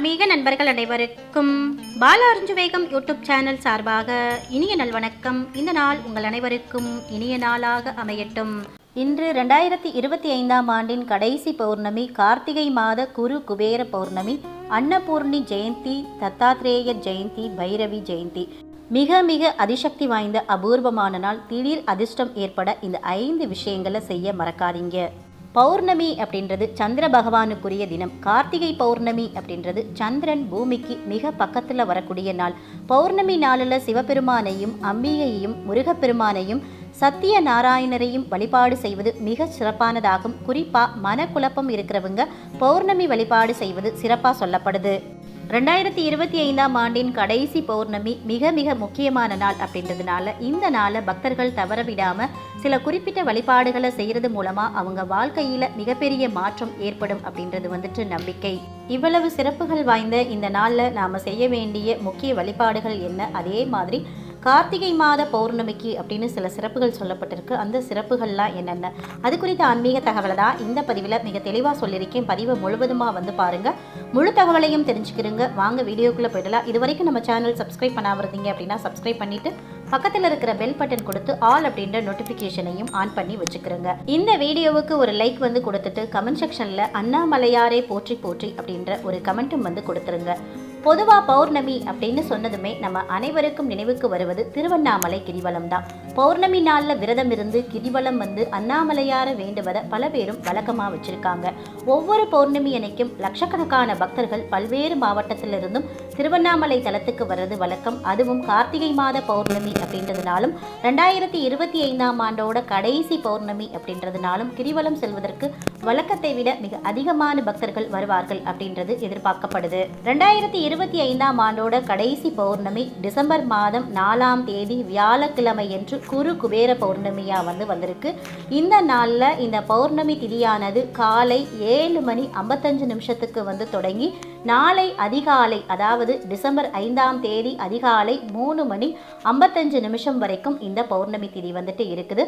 ஆன்மீக நண்பர்கள் அனைவருக்கும் பால அருஞ்சுவேகம் யூடியூப் சேனல் சார்பாக இனிய நல்வணக்கம் இந்த நாள் உங்கள் அனைவருக்கும் இனிய நாளாக அமையட்டும். இன்று ரெண்டாயிரத்தி இருபத்தி ஐந்தாம் ஆண்டின் கடைசி பௌர்ணமி கார்த்திகை மாத குரு குபேர பௌர்ணமி அன்னபூர்ணி ஜெயந்தி தத்தாத்ரேயர் ஜெயந்தி பைரவி ஜெயந்தி. மிக மிக அதிசக்தி வாய்ந்த அபூர்வமான நாள். திடீர் அதிர்ஷ்டம் ஏற்பட இந்த ஐந்து விஷயங்களை செய்ய மறக்காதீங்க. பௌர்ணமி அப்படின்றது சந்திர பகவானுக்குரிய தினம். கார்த்திகை பௌர்ணமி அப்படின்றது சந்திரன் பூமிக்கு மிக பக்கத்தில் வரக்கூடிய நாள். பௌர்ணமி நாளில் சிவபெருமானையும் அம்பிகையையும் முருகப்பெருமானையும் சத்திய நாராயணரையும் வழிபாடு செய்வது மிக சிறப்பானதாகும். குறிப்பாக மனக்குழப்பம் இருக்கிறவங்க பௌர்ணமி வழிபாடு செய்வது சிறப்பாக சொல்லப்படுது. ரெண்டாயிரத்தி இருபத்தி ஐந்தாம் ஆண்டின் கடைசி பௌர்ணமி மிக மிக முக்கியமான நாள் அப்படின்றதுனால இந்த நாளை பக்தர்கள் தவறவிடாம சில குறிப்பிட்ட வழிபாடுகளை செய்கிறது மூலமா அவங்க வாழ்க்கையில் மிகப்பெரிய மாற்றம் ஏற்படும் அப்படின்றது வந்துட்டு நம்பிக்கை. இவ்வளவு சிறப்புகள் வாய்ந்த இந்த நாளில் நாம செய்ய வேண்டிய முக்கிய வழிபாடுகள் என்ன? அதே மாதிரி கார்த்திகை மாத பௌர்ணமிக்கு அப்படின்னு சில சிறப்புகள் சொல்லப்பட்டிருக்கு. அந்த சிறப்புகள்லாம் என்னென்ன? அது குறித்த ஆன்மீக தகவலை தான் இந்த பதிவில் மிக தெளிவாக சொல்லியிருக்கேன். பதிவை முழுவதுமாக வந்து பாருங்கள் முழு தகவலையும் தெரிஞ்சுக்கிறங்க வாங்க வீடியோக்குள்ளே போயிடலாம். இது வரைக்கும் நம்ம சேனல் சப்ஸ்கிரைப் பண்ணாம இருந்தீங்க அப்படின்னா சப்ஸ்கிரைப் பண்ணிவிட்டு பக்கத்தில் இருக்கிற பெல் பட்டன் கொடுத்து ஆல் அப்படின்ற நோட்டிஃபிகேஷனையும் ஆன் பண்ணி வச்சுக்கிறோங்க இந்த வீடியோவுக்கு ஒரு லைக் வந்து கொடுத்துட்டு கமெண்ட் செக்ஷனில் அண்ணாமலையாரே போற்றி போற்றி அப்படின்ற ஒரு கமெண்ட்டும் வந்து கொடுத்துருங்க. பொதுவாக பௌர்ணமி அப்படின்னு சொன்னதுமே நம்ம அனைவருக்கும் நினைவுக்கு வருவது திருவண்ணாமலை கிரிவலம் தான் பௌர்ணமி நாளில் விரதம் இருந்து கிரிவலம் வந்து அண்ணாமலையார வேண்டுவதை பல பேரும் வழக்கமாக வச்சுருக்காங்க. ஒவ்வொரு பௌர்ணமி அன்னைக்கும் லட்சக்கணக்கான பக்தர்கள் பல்வேறு மாவட்டத்திலிருந்தும் திருவண்ணாமலை தலத்துக்கு வர்றது வழக்கம். அதுவும் கார்த்திகை மாத பௌர்ணமி அப்படின்றதுனாலும் ரெண்டாயிரத்தி இருபத்தி ஐந்தாம் ஆண்டோட கடைசி பௌர்ணமி அப்படின்றதுனாலும் கிரிவலம் செல்வதற்கு வழக்கத்தை விட மிக அதிகமான பக்தர்கள் வருவார்கள் அப்படின்றது எதிர்பார்க்கப்படுது. ரெண்டாயிரத்தி இருபத்தி ஐந்தாம் ஆண்டோட கடைசி பௌர்ணமி டிசம்பர் மாதம் நாலாம் தேதி வியாழக்கிழமை என்று குரு குபேர பௌர்ணமியாக வந்து வந்திருக்கு. இந்த நாளில் இந்த பௌர்ணமி திதியானது காலை ஏழு மணி ஐம்பத்தஞ்சு நிமிஷத்துக்கு வந்து தொடங்கி நாளை அதிகாலை அதாவது டிசம்பர் ஐந்தாம் தேதி அதிகாலை மூணு மணி ஐம்பத்தஞ்சு நிமிஷம் வரைக்கும் இந்த பௌர்ணமி திதி வந்துட்டு இருக்குது.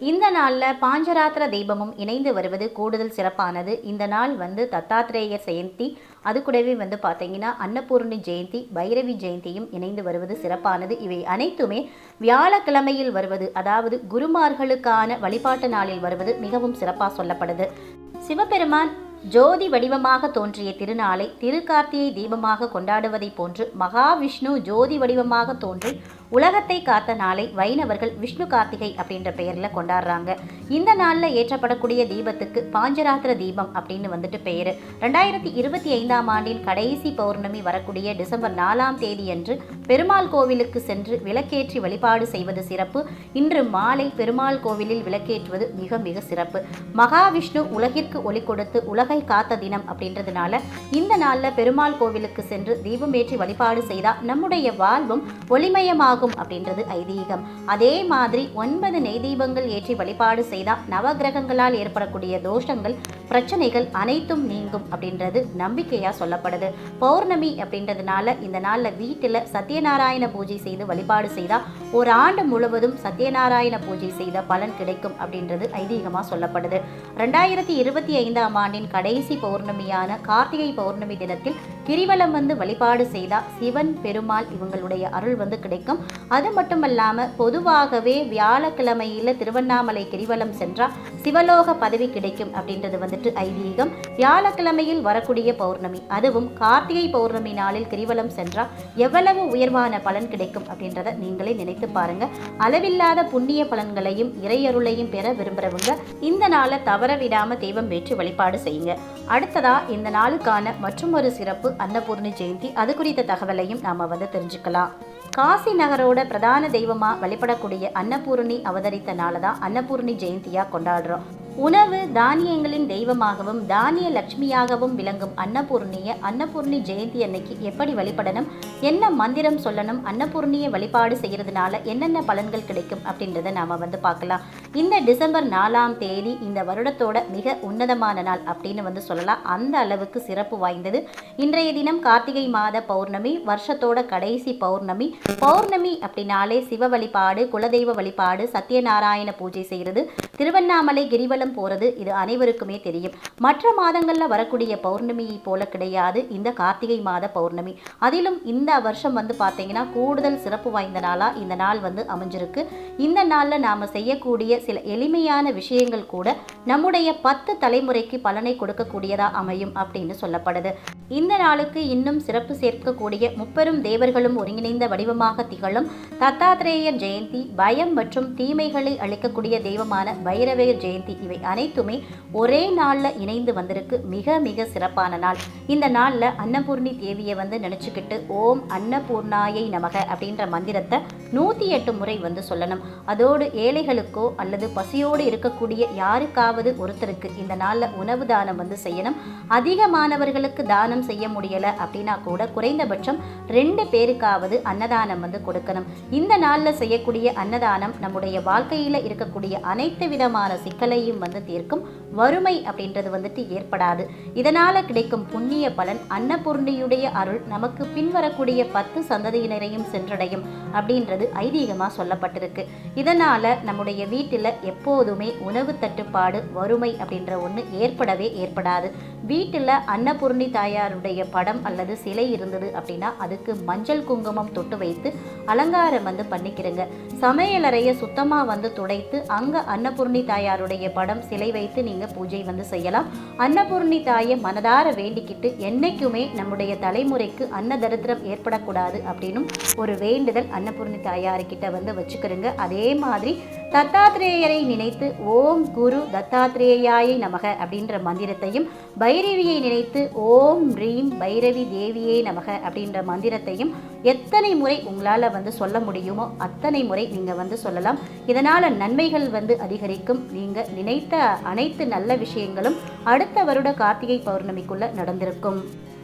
இந்த நாளில் பாஞ்சராத்திர தீபமும் இணைந்து வருவது கூடுதல் சிறப்பானது. இந்த நாள் வந்து தத்தாத்திரேயர் ஜெயந்தி. அது கூடவே வந்து பார்த்தீங்கன்னா அன்னபூர்ணி ஜெயந்தி பைரவி ஜெயந்தியும் இணைந்து வருவது சிறப்பானது. இவை அனைத்துமே வியாழக்கிழமையில் வருவது அதாவது குருமார்களுக்கான வழிபாட்டு நாளில் வருவது மிகவும் சிறப்பாக சொல்லப்படுது. சிவபெருமான் ஜோதி வடிவமாக தோன்றிய திருநாளை திருக்கார்த்திகை தீபமாக கொண்டாடுவதைப் போன்று மகாவிஷ்ணு ஜோதி வடிவமாக தோன்றி உலகத்தை காத்த நாளை வைணவர்கள் விஷ்ணு கார்த்திகை அப்படின்ற பெயரில் கொண்டாடுறாங்க. இந்த நாளில் ஏற்றப்படக்கூடிய தீபத்துக்கு பாஞ்சராத்திர தீபம் அப்படின்னு வந்துட்டு பெயர். ரெண்டாயிரத்தி இருபத்தி ஐந்தாம் ஆண்டின் கடைசி பௌர்ணமி வரக்கூடிய டிசம்பர் நாலாம் தேதியன்று பெருமாள் கோவிலுக்கு சென்று விளக்கேற்றி வழிபாடு செய்வது சிறப்பு. இன்று மாலை பெருமாள் கோவிலில் விளக்கேற்றுவது மிக மிக சிறப்பு. மகாவிஷ்ணு உலகிற்கு ஒளி கொடுத்து உலகை காத்த தினம் அப்படின்றதுனால இந்த நாளில் பெருமாள் கோவிலுக்கு சென்று தீபம் ஏற்றி வழிபாடு செய்தால் நம்முடைய வாழ்வும் ஒளிமயமாக ஆகும் அப்படின்றது ஐதீகம். அதே மாதிரி ஒன்பது நெய் தீபங்கள் ஏற்றி வழிபாடு செய்தால் நவகிரகங்களால் ஏற்படக்கூடிய தோஷங்கள் பிரச்சனைகள் அனைத்தும் நீங்கும் அப்படின்றது நம்பிக்கையாக சொல்லப்படுது. பௌர்ணமி அப்படின்றதுனால இந்த நாளில் வீட்டில் சத்யநாராயண பூஜை செய்து வழிபாடு செய்தால் ஒரு ஆண்டு முழுவதும் சத்யநாராயண பூஜை செய்த பலன் கிடைக்கும் அப்படின்றது ஐதீகமாக சொல்லப்படுது. ரெண்டாயிரத்தி இருபத்தி ஐந்தாம் ஆண்டின் கடைசி பௌர்ணமியான கார்த்திகை பௌர்ணமி தினத்தில் கிரிவலம் வந்து வழிபாடு செய்தால் சிவன் பெருமாள் இவங்களுடைய அருள் வந்து கிடைக்கும். அது மட்டுமல்லாமல் பொதுவாகவே வியாழக்கிழமையில் திருவண்ணாமலை கிரிவலம் சென்றால் சிவலோக பதவி கிடைக்கும் அப்படின்றது வந்துட்டு ஐதீகம். வியாழக்கிழமையில் வரக்கூடிய பௌர்ணமி அதுவும் கார்த்திகை பௌர்ணமி நாளில் கிரிவலம் சென்றால் எவ்வளவு உயர்வான பலன் கிடைக்கும் அப்படின்றத நீங்களே நினைத்து பாருங்க. அளவில்லாத புண்ணிய பலன்களையும் இறையருளையும் பெற விரும்புகிறவங்க இந்த நாளை தவற விடாமல் தெய்வம் வேற்று வழிபாடு செய்யுங்க. அடுத்ததா இந்த நாளுக்கான மற்றும் ஒரு சிறப்பு அன்னபூர்ணி ஜெயந்தி. அது குறித்த தகவலையும் நாம வந்து தெரிஞ்சுக்கலாம். காசி நகரோட பிரதான தெய்வமா வழிபடக்கூடிய அன்னபூர்ணி அவதரித்த நாளை தான் அன்னபூர்ணி ஜெயந்தியா கொண்டாடுறோம். உணவு தானியங்களின் தெய்வமாகவும் தானிய லட்சுமியாகவும் விளங்கும் அன்னபூர்ணிய அன்னபூர்ணி ஜெயந்தி அன்னைக்கு எப்படி வழிபடணும் என்ன மந்திரம் சொல்லணும் அன்னபூர்ணியை வழிபாடு செய்கிறதுனால என்னென்ன பலன்கள் கிடைக்கும் அப்படின்றத நாம் வந்து பார்க்கலாம். இந்த டிசம்பர் நாலாம் தேதி இந்த வருடத்தோட மிக உன்னதமான நாள் அப்படின்னு வந்து சொல்லலாம். அந்த அளவுக்கு சிறப்பு வாய்ந்தது. இன்றைய தினம் கார்த்திகை மாத பௌர்ணமி வருஷத்தோட கடைசி பௌர்ணமி. பௌர்ணமி அப்படின்னாலே சிவ வழிபாடு குலதெய்வ வழிபாடு சத்யநாராயண பூஜை செய்கிறது திருவண்ணாமலை கிரிவலம் போகிறது இது அனைவருக்குமே தெரியும். மற்ற மாதங்களில் வரக்கூடிய பௌர்ணமியை போல கிடையாது இந்த கார்த்திகை மாத பௌர்ணமி. அதிலும் இந்த வருஷம் வந்து பார்த்தீங்கன்னா கூடுதல் சிறப்பு வாய்ந்த நாளாக இந்த நாள் வந்து அமைஞ்சிருக்கு. இந்த நாளில் நாம் செய்யக்கூடிய சில எளிமையான விஷயங்கள் கூட நம்முடைய பத்து தலைமுறைக்கு பலனை கொடுக்கக்கூடியதாக அமையும் அப்படின்னு சொல்லப்படுது. இந்த நாளுக்கு இன்னும் சிறப்பு சேர்க்கக்கூடிய முப்பெரும் தேவர்களும் ஒருங்கிணைந்த வடிவமாக திகழும் தத்தாத்திரேயர் ஜெயந்தி பயம் மற்றும் தீமைகளை அளிக்கக்கூடிய தெய்வமான வைரவேர் ஜெயந்தி. இவை அனைத்துமே ஒரே நாளில் இணைந்து வந்திருக்கு. மிக மிக சிறப்பான நாள். இந்த நாளில் அன்னபூர்ணி தேவியை வந்து நினச்சிக்கிட்டு ஓம் அன்னபூர்ணாயை நமக அப்படின்ற மந்திரத்தை நூற்றி எட்டு முறை வந்து சொல்லணும். அதோடு ஏழைகளுக்கோ அல்லது பசியோடு இருக்கக்கூடிய யாருக்காவது ஒருத்தருக்கு இந்த நாளில் உணவு தானம் வந்து செய்யணும். அதிகமானவர்களுக்கு தானம் செய்ய முடியலை அப்படின்னா கூட குறைந்தபட்சம் ரெண்டு பேருக்காவது அன்னதானம் வந்து கொடுக்கணும். இந்த நாளில் செய்யக்கூடிய அன்னதானம் நம்முடைய வாழ்க்கையில் இருக்கக்கூடிய அனைத்து விதமான சிக்கலையும் வந்து தீர்க்கும். வறுமை அப்படின்றது வந்துட்டு ஏற்படாது. இதனால் கிடைக்கும் புண்ணிய பலன் அன்னபூர்ணியுடைய அருள் நமக்கு பின்வரக்கூடிய பத்து சந்ததியினரையும் சென்றடையும் அப்படின்றது ஐதீகமாக சொல்லப்பட்டிருக்கு. இதனால் நம்முடைய வீட்டில் எப்போதுமே உணவு தட்டுப்பாடு வறுமை அப்படின்ற ஒன்று ஏற்படவே ஏற்படாது. வீட்டில் அன்னபூர்ணி தாயாருடைய படம் அல்லது சிலை இருந்தது அப்படின்னா அதுக்கு மஞ்சள் குங்குமம் தொட்டு வைத்து அலங்காரம் வந்து பண்ணிக்கிறங்க. சமையலறையை சுத்தமாக வந்து துடைத்து அங்கே அன்னபூர்ணி தாயாருடைய படம் சிலை வைத்து நீங்கள் பூஜை வந்து செய்யலாம். அன்னபூர்ணி தாயை மனதார வேண்டிக்கிட்டு என்னைக்குமே நம்முடைய தலைமுறைக்கு அன்ன தரித்திரம் ஏற்படக்கூடாது அப்படின்னும் ஒரு வேண்டுதல் அன்னபூர்ணி தாயார்கிட்ட வந்து வச்சுக்கிறோங்க. அதே மாதிரி தத்தாத்திரேயரை நினைத்து ஓம் குரு தத்தாத்திரேயாயை நமக அப்படின்ற மந்திரத்தையும் பைரவியை நினைத்து ஓம் ரீம் பைரவி தேவியே நமக அப்படின்ற மந்திரத்தையும் எத்தனை முறை உங்களால் வந்து சொல்ல முடியுமோ அத்தனை முறை நீங்கள் வந்து சொல்லலாம். இதனால் நன்மைகள் வந்து அதிகரிக்கும். நீங்கள் நினைத்த அனைத்து நல்ல விஷயங்களும் அடுத்த வருட கார்த்திகை பௌர்ணமிக்குள்ளே நடந்திருக்கும்.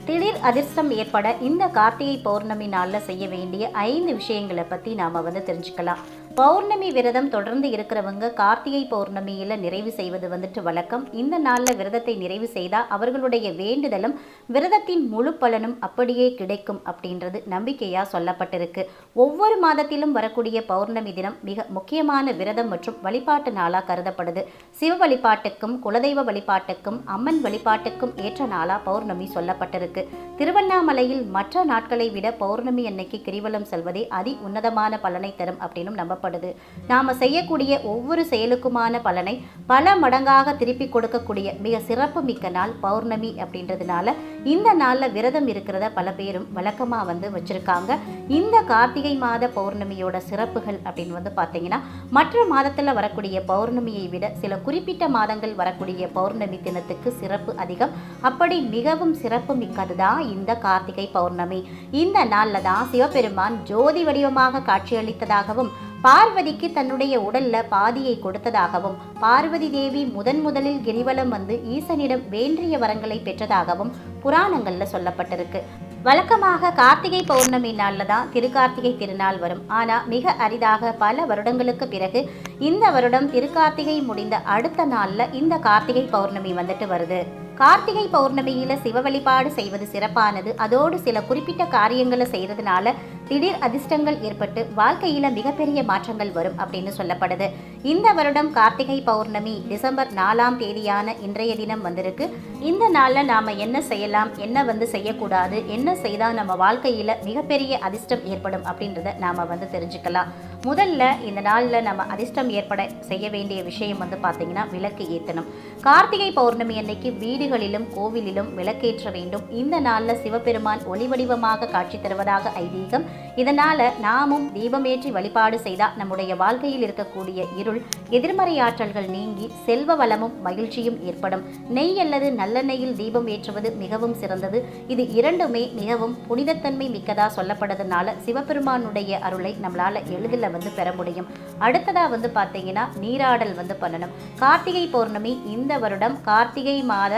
திடீர் அதிர்ஷ்டம் ஏற்பட இந்த கார்த்திகை பௌர்ணமி நாளில் செய்ய வேண்டிய ஐந்து விஷயங்களை பற்றி நாம் வந்து தெரிஞ்சுக்கலாம். பௌர்ணமி விரதம் தொடர்ந்து இருக்கிறவங்க கார்த்திகை பௌர்ணமியில் நிறைவு செய்வது வந்துட்டு வழக்கம். இந்த நாளில் விரதத்தை நிறைவு செய்தால் அவர்களுடைய வேண்டுதலும் விரதத்தின் முழு பலனும் அப்படியே கிடைக்கும் அப்படின்றது நம்பிக்கையாக சொல்லப்பட்டிருக்கு. ஒவ்வொரு மாதத்திலும் வரக்கூடிய பௌர்ணமி தினம் மிக முக்கியமான விரதம் மற்றும் வழிபாட்டு நாளாக கருதப்படுது. சிவ வழிபாட்டுக்கும் குலதெய்வ வழிபாட்டுக்கும் அம்மன் வழிபாட்டுக்கும் ஏற்ற நாளாக பௌர்ணமி சொல்லப்பட்டிருக்கு. இருக்கு. திருவண்ணாமலையில் மற்ற நாட்களை விட பௌர்ணமி அன்னைக்கு கிரிவலம் செல்வதே அதி உன்னதமான பலனை தரும் அப்படின்னு நம்பப்படுது. நாம செய்யக்கூடிய ஒவ்வொரு செயலுக்குமான பலனை பல மடங்காக திருப்பி கொடுக்கக்கூடிய மிக சிறப்பு மிக்க நாள் பௌர்ணமி அப்படின்றதுனால இந்த நாளில் விரதம் இருக்கிறத பல பேரும் வழக்கமாக வந்து வச்சிருக்காங்க. இந்த கார்த்திகை மாத பௌர்ணமியோட சிறப்புகள் அப்படின்னு வந்து பார்த்தீங்கன்னா மற்ற மாதத்தில் வரக்கூடிய பௌர்ணமியை விட சில குறிப்பிட்ட மாதங்கள் வரக்கூடிய பௌர்ணமி தினத்துக்கு சிறப்பு அதிகம். அப்படி மிகவும் சிறப்பு மிக்க மிக்கதுதான் இந்த கார்த்திகை பௌர்ணமி. இந்த நாளில் தான் சிவபெருமான் ஜோதி வடிவமாக காட்சியளித்ததாகவும் பார்வதிக்கு தன்னுடைய உடல்ல பாதியை கொடுத்ததாகவும் பார்வதி தேவி முதன் முதலில் கிரிவலம் வந்து ஈசனிடம் வேண்டிய வரங்களை பெற்றதாகவும் புராணங்கள்ல சொல்லப்பட்டிருக்கு. வழக்கமாக கார்த்திகை பௌர்ணமி நாளில் தான் திருக்கார்த்திகை திருநாள் வரும். ஆனால் மிக அரிதாக பல வருடங்களுக்கு பிறகு இந்த வருடம் திருக்கார்த்திகை முடிந்த அடுத்த நாளில் இந்த கார்த்திகை பௌர்ணமி வந்துட்டு வருது. கார்த்திகை பௌர்ணமியில் சிவ வழிபாடு செய்வது சிறப்பானது. அதோடு சில குறிப்பிட்ட காரியங்களை செய்கிறதுனால திடீர் அதிர்ஷ்டங்கள் ஏற்பட்டு வாழ்க்கையில் மிகப்பெரிய மாற்றங்கள் வரும் அப்படின்னு சொல்லப்படுது. இந்த வருடம் கார்த்திகை பௌர்ணமி டிசம்பர் நாலாம் தேதியான இன்றைய தினம் வந்திருக்கு. இந்த நாளில் நாம் என்ன செய்யலாம் என்ன வந்து செய்யக்கூடாது என்ன செய்தால் நம்ம வாழ்க்கையில் மிகப்பெரிய அதிர்ஷ்டம் ஏற்படும் அப்படின்றத நாம் வந்து தெரிஞ்சுக்கலாம். முதல்ல இந்த நாளில் நம்ம அதிர்ஷ்டம் ஏற்பட செய்ய வேண்டிய விஷயம் வந்து பார்த்தீங்கன்னா விளக்கு ஏற்றணும் கார்த்திகை பௌர்ணமி அன்னைக்கு வீடுகளிலும் கோவிலிலும் விளக்கேற்ற வேண்டும். இந்த நாளில் சிவபெருமான் ஒளி வடிவமாக காட்சி தருவதாக ஐதீகம். இதனால் நாமும் தீபமேற்றி வழிபாடு செய்தால் நம்முடைய வாழ்க்கையில் இருக்கக்கூடிய இருள் எதிர்மறை ஆற்றல்கள் நீங்கி செல்வ வளமும் மகிழ்ச்சியும் ஏற்படும். நெய் அல்லது நல்லெண்ணெயில் தீபம் ஏற்றுவது மிகவும் சிறந்தது. இது இரண்டுமே மிகவும் புனிதத்தன்மை மிக்கதாக சொல்லப்படுறதுனால சிவபெருமானுடைய அருளை நம்மளால் எளிதில் வந்து பெற முடியும். அடுத்ததா வந்து பார்த்தீங்கன்னா நீராடல் வந்து பண்ணணும். கார்த்திகை பௌர்ணமி இந்த வருடம் கார்த்திகை மாத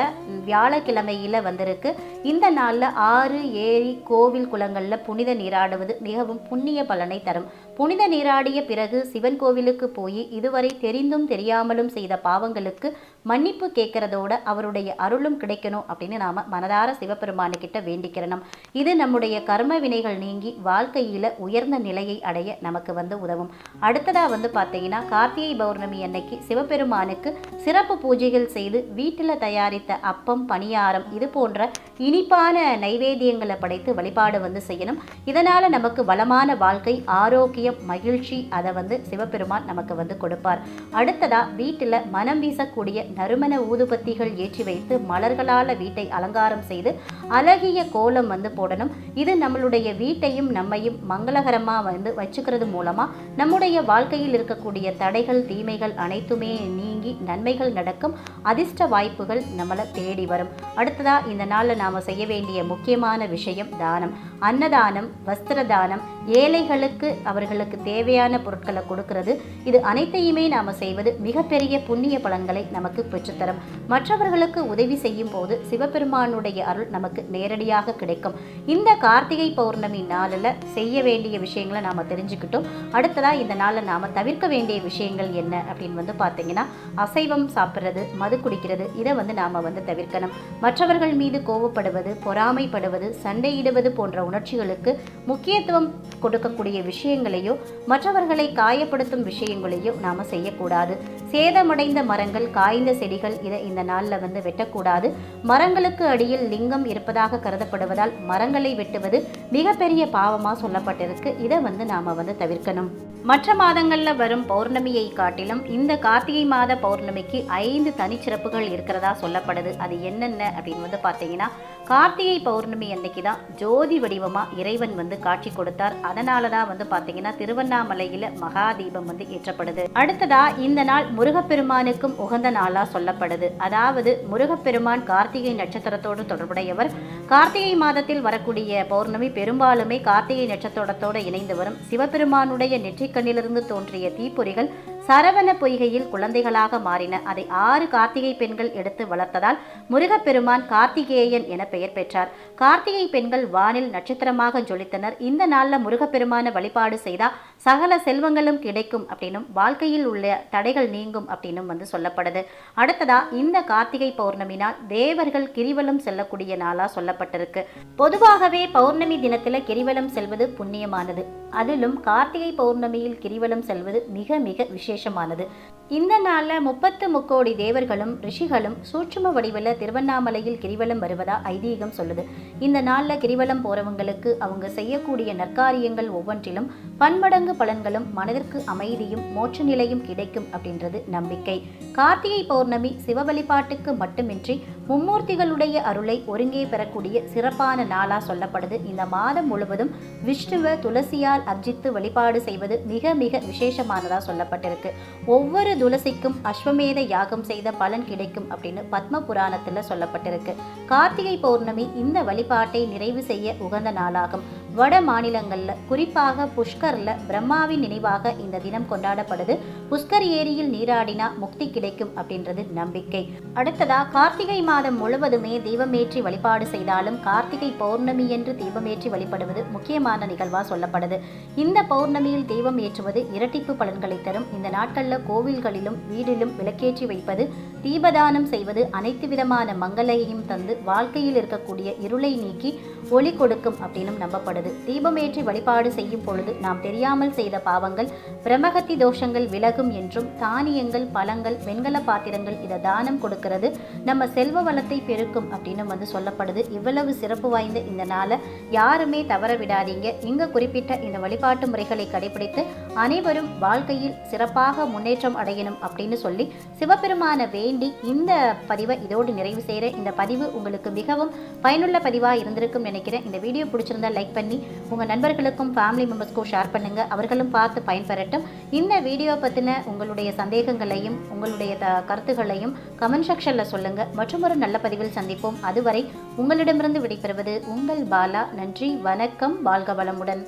வியாழக்கிழமையில வந்திருக்கு. இந்த நாளில் ஆறு ஏரி கோவில் குளங்களில் புனித நீராடுவது மிகவும் புண்ணிய பலனை தரும். புனித நீராடிய பிறகு சிவன் கோவிலுக்கு போய் இதுவரை தெரிந்தும் தெரியாமலும் செய்த பாவங்களுக்கு மன்னிப்பு கேட்கறதோட அவருடைய அருளும் கிடைக்கணும் அப்படின்னு நாம மனதார சிவபெருமானு கிட்ட வேண்டிக்கிறணும். இது நம்முடைய கர்ம வினைகள் நீங்கி வாழ்க்கையில உயர்ந்த நிலையை அடைய நமக்கு வந்து உதவும். அடுத்ததா வந்து பார்த்தீங்கன்னா கார்த்திகை பௌர்ணமி அன்னைக்கு சிவபெருமானுக்கு சிறப்பு பூஜைகள் செய்து வீட்டில் தயாரித்த அப்பம் பணியாரம் இது போன்ற இனிப்பான நைவேத்தியங்களை படைத்து வழிபாடு வந்து செய்யணும். இதனால நமக்கு வளமான வாழ்க்கை ஆரோக்கியம் மகிழ்ச்சி அதை வந்து சிவபெருமான் நமக்கு வந்து கொடுப்பார். அடுத்ததாக வீட்டில் மனம் வீசக்கூடிய நறுமண ஊதுபத்திகள் ஏற்றி வைத்து மலர்களால் வீட்டை அலங்காரம் செய்து அழகிய கோலம் வந்து போடணும். இது நம்மளுடைய வீட்டையும் நம்மையும் மங்களகரமாக வந்து வச்சுக்கிறது மூலமாக நம்முடைய வாழ்க்கையில் இருக்கக்கூடிய தடைகள் தீமைகள் அனைத்துமே நீங்கி நன்மைகள் நடக்கும். அதிர்ஷ்ட வாய்ப்புகள் நம்மளை தேடி வரும். அடுத்ததாக இந்த நாளில் நாம் செய்ய வேண்டிய முக்கியமான விஷயம் தானம். அன்னதானம் வஸ்திர தானம் ஏழைகளுக்கு அவர்கள் அவர்களுக்கு தேவையான பொருட்களை கொடுக்கிறது. இது அனைத்தையுமே நாம் செய்வது மிகப்பெரிய புண்ணிய பலன்களை நமக்கு பெற்றுத்தரும். மற்றவர்களுக்கு உதவி செய்யும் போது சிவபெருமானுடைய அருள் நமக்கு நேரடியாக கிடைக்கும். இந்த கார்த்திகை பௌர்ணமி நாளில் செய்ய வேண்டிய விஷயங்களை நாம் தெரிஞ்சுக்கிட்டோம். அடுத்ததாக இந்த நாளில் நாம் தவிர்க்க வேண்டிய விஷயங்கள் என்ன அப்படின்னு வந்து பார்த்தீங்கன்னா அசைவம் சாப்பிட்றது மது குடிக்கிறது இதை வந்து நாம் வந்து தவிர்க்கணும். மற்றவர்கள் மீது கோவப்படுவது பொறாமைப்படுவது சண்டையிடுவது போன்ற உணர்ச்சிகளுக்கு முக்கியத்துவம் கொடுக்கக்கூடிய விஷயங்களை விஷயங்களையோ மற்றவர்களை காயப்படுத்தும் விஷயங்களையோ நாம் செய்யக்கூடாது. சேதமடைந்த மரங்கள் காய்ந்த செடிகள் இதை இந்த நாளில் வந்து வெட்டக்கூடாது. மரங்களுக்கு அடியில் லிங்கம் இருப்பதாக கருதப்படுவதால் மரங்களை வெட்டுவது மிகப்பெரிய பாவமாக சொல்லப்பட்டிருக்கு. இதை வந்து நாம் வந்து தவிர்க்கணும். மற்ற மாதங்களில் வரும் பௌர்ணமியை காட்டிலும் இந்த கார்த்திகை மாத பௌர்ணமிக்கு ஐந்து தனிச்சிறப்புகள் இருக்கிறதா சொல்லப்படுது. அது என்னென்ன அப்படின்னு வந்து பார்த்தீங்கன்னா கார்த்திகை பௌர்ணமி அன்னைக்கு தான் ஜோதி வடிவமாக இறைவன் வந்து காட்சி கொடுத்தார். அதனால தான் வந்து பார்த்தீங்கன்னா திருவண்ணாமலையில் மகாதீபம் வந்து ஏற்றப்படுது. அடுத்ததா இந்த நாள் முருகப்பெருமானுக்கும் உகந்த நாளாக சொல்லப்படுது. அதாவது முருகப்பெருமான் கார்த்திகை நட்சத்திரத்தோடு தொடர்புடையவர். கார்த்திகை மாதத்தில் வரக்கூடிய பௌர்ணமி பெரும்பாலுமே கார்த்திகை நட்சத்திரத்தோடு இணைந்து வரும். சிவபெருமானுடைய நெற்றிக்கண்ணிலிருந்து தோன்றிய தீப்பொறிகள் சரவண பொய்கையில் குழந்தைகளாக மாறின அதை ஆறு கார்த்திகை பெண்கள் எடுத்து வளர்த்ததால் முருகப்பெருமான் கார்த்திகேயன் என பெயர் பெற்றார். கார்த்திகை பெண்கள் வானில் நட்சத்திரமாக ஜொலித்தனர். இந்த நாளில் முருகப்பெருமான வழிபாடு செய்தால் சகல செல்வங்களும் கிடைக்கும் அப்படின்னும் வாழ்க்கையில் உள்ள தடைகள் நீங்கும் அப்படின்னும் வந்து சொல்லப்படுது. அடுத்ததா இந்த கார்த்திகை பௌர்ணமி நாள் தேவர்கள் கிரிவலம் செல்லக்கூடிய நாளா சொல்லப்பட்டிருக்கு. பொதுவாகவே பௌர்ணமி தினத்துல கிரிவலம் செல்வது புண்ணியமானது. அதிலும் கார்த்திகை பௌர்ணமியில் கிரிவலம் செல்வது மிக மிக விஷயம் விசேஷமானது. இந்த நாளில் முப்பத்து முக்கோடி தேவர்களும் ரிஷிகளும் சூட்சும வடிவில் திருவண்ணாமலையில் கிரிவலம் வருவதா ஐதீகம் சொல்லுது. இந்த நாளில் கிரிவலம் போறவங்களுக்கு அவங்க செய்யக்கூடிய நற்காரியங்கள் ஒவ்வொன்றிலும் பன்மடங்கு பலன்களும் மனதிற்கு அமைதியும் மோட்ச நிலையும் கிடைக்கும் அப்படின்றது நம்பிக்கை. கார்த்திகை பௌர்ணமி சிவ வழிபாட்டுக்கு மட்டுமின்றி மும்மூர்த்திகளுடைய அருளை ஒருங்கே பெறக்கூடிய சிறப்பான நாளா சொல்லப்படுது. இந்த மாதம் முழுவதும் விஷ்ணுவை துளசியால் அர்ஜித்து வழிபாடு செய்வது மிக மிக விசேஷமானதா சொல்லப்பட்டிருக்கு. ஒவ்வொரு துளசிக்கும் அஸ்வமேத யாகம் செய்த பலன் கிடைக்கும் அப்படின்னு பத்ம புராணத்தில் சொல்லப்பட்டிருக்கு. கார்த்திகை பௌர்ணமி இந்த வழிபாட்டை நிறைவு செய்ய உகந்த நாளாகும். வட மாநிலங்களில் குறிப்பாக புஷ்கரில் பிரம்மாவின் நினைவாக இந்த தினம் கொண்டாடப்படுது. புஷ்கர் ஏரியில் நீராடினா முக்தி கிடைக்கும் அப்படின்றது நம்பிக்கை. அடுத்ததா கார்த்திகை மாதம் முழுவதுமே தீபமேற்றி வழிபாடு செய்தாலும் கார்த்திகை பௌர்ணமி என்று தீபமேற்றி வழிபடுவது முக்கியமான நிகழ்வாக சொல்லப்படுது. இந்த பௌர்ணமியில் தீபம் ஏற்றுவது இரட்டிப்பு பலன்களை தரும். இந்த நாட்களில் கோவில்களிலும் வீடிலும் விளக்கேற்றி வைப்பது தீபதானம் செய்வது அனைத்து விதமான மங்களையும் தந்து வாழ்க்கையில் இருக்கக்கூடிய இருளை நீக்கி ஒளி கொடுக்கும் அப்படின்னும் நம்பப்படுது. தீபமேற்றி வழிபாடு செய்யும் பொழுது நாம் தெரியாமல் செய்த பாவங்கள் பிரமகத்தி தோஷங்கள் விலகும் என்றும் தானியங்கள் பழங்கள் வெண்கல பாத்திரங்கள் இதை தானம் கொடுக்கிறது. நம்ம செல்வ வளத்தை பெருக்கும் அப்படின்னு வந்து சொல்லப்படுது. இவ்வளவு சிறப்பு வாய்ந்த இந்த நாளை யாருமே தவற விடாதீங்க. இங்க குறிப்பிட்ட இந்த வழிபாட்டு முறைகளை கடைபிடித்து அனைவரும் வாழ்க்கையில் சிறப்பாக முன்னேற்றம் அடையணும் அப்படின்னு சொல்லி சிவபெருமான வேண்டி இந்த பதிவை இதோடு நிறைவு செய்கிற இந்த பதிவு உங்களுக்கு மிகவும் பயனுள்ள பதிவாக இருந்திருக்கும் நினைக்கிறேன். இந்த வீடியோ பிடிச்சிருந்தா லைக் பண்ணி பண்ணி உங்கள் நண்பர்களுக்கும் ஃபேமிலி மெம்பர்ஸ்க்கும் ஷேர் பண்ணுங்கள் அவர்களும் பார்த்து பயன்பெறட்டும். இந்த வீடியோ பற்றின உங்களுடைய சந்தேகங்களையும் உங்களுடைய த கருத்துகளையும் கமெண்ட் செக்ஷனில் சொல்லுங்கள் மற்றும் ஒரு நல்ல பதிவில் சந்திப்போம். அதுவரை உங்களிடமிருந்து விடைபெறுவது உங்கள் பாலா. நன்றி வணக்கம். வாழ்க வளமுடன்.